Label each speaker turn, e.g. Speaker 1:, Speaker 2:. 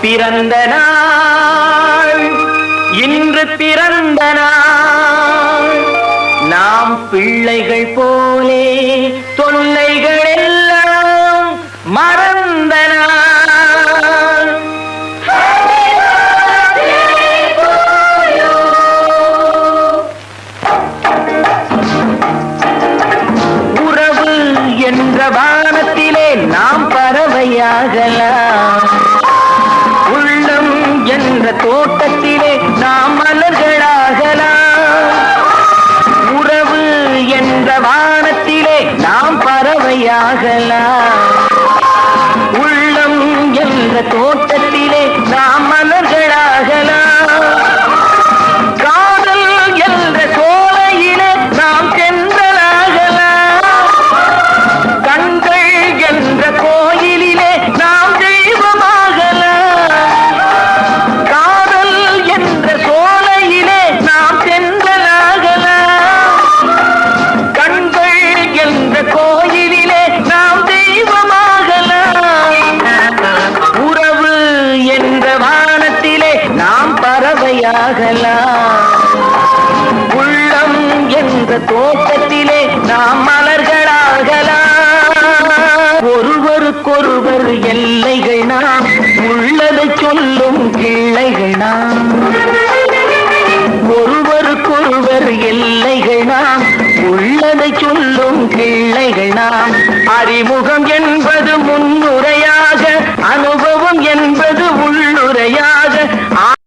Speaker 1: பிறந்த நாள். இன்று பிறந்த நாள். நாம் பிள்ளைகள் போலே தொல்லைகள் எல்லாம் மறந்த நாள். உறவு என்ற வானத்திலே நாம் பறவையாகலாம். பறவையாகலாம் பறவையாகலாம் உள்ளம் என்ற தோட்டத்திலே நாம் மலர்களாகலாம். ஒருவருக்கொருவர் எல்லைகள் நாம் உள்ளதை சொல்லும் கிள்ளைகள் நாம். ஒருவருக்கொருவர் எல்லைகள் நாம் உள்ளதை சொல்லும் கிள்ளைகள் நாம். அறிமுகம் என்பது